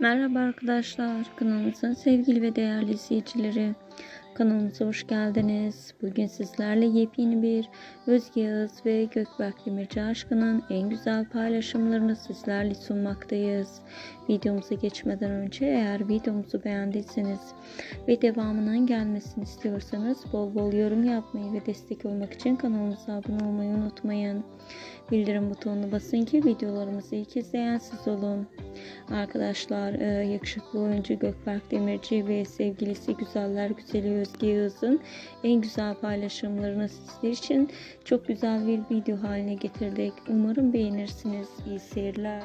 Merhaba arkadaşlar, kanalımızın sevgili ve değerli izleyicileri. Kanalımıza hoş geldiniz. Bugün sizlerle yepyeni bir Özge Yağız ve Gökberk Demirci aşkının en güzel paylaşımlarını sizlerle sunmaktayız. Videomuza geçmeden önce eğer videomuzu beğendiyseniz ve devamının gelmesini istiyorsanız bol bol yorum yapmayı ve destek olmak için kanalımıza abone olmayı unutmayın. Bildirim butonuna basın ki videolarımızı ilk izleyen siz olun. Arkadaşlar e, yakışıklı oyuncu Gökberk Demirci ve sevgilisi Güzeller Güzeli Özge Yağız'ın en güzel paylaşımlarını sizler için çok güzel bir video haline getirdik. Umarım beğenirsiniz. İyi seyirler.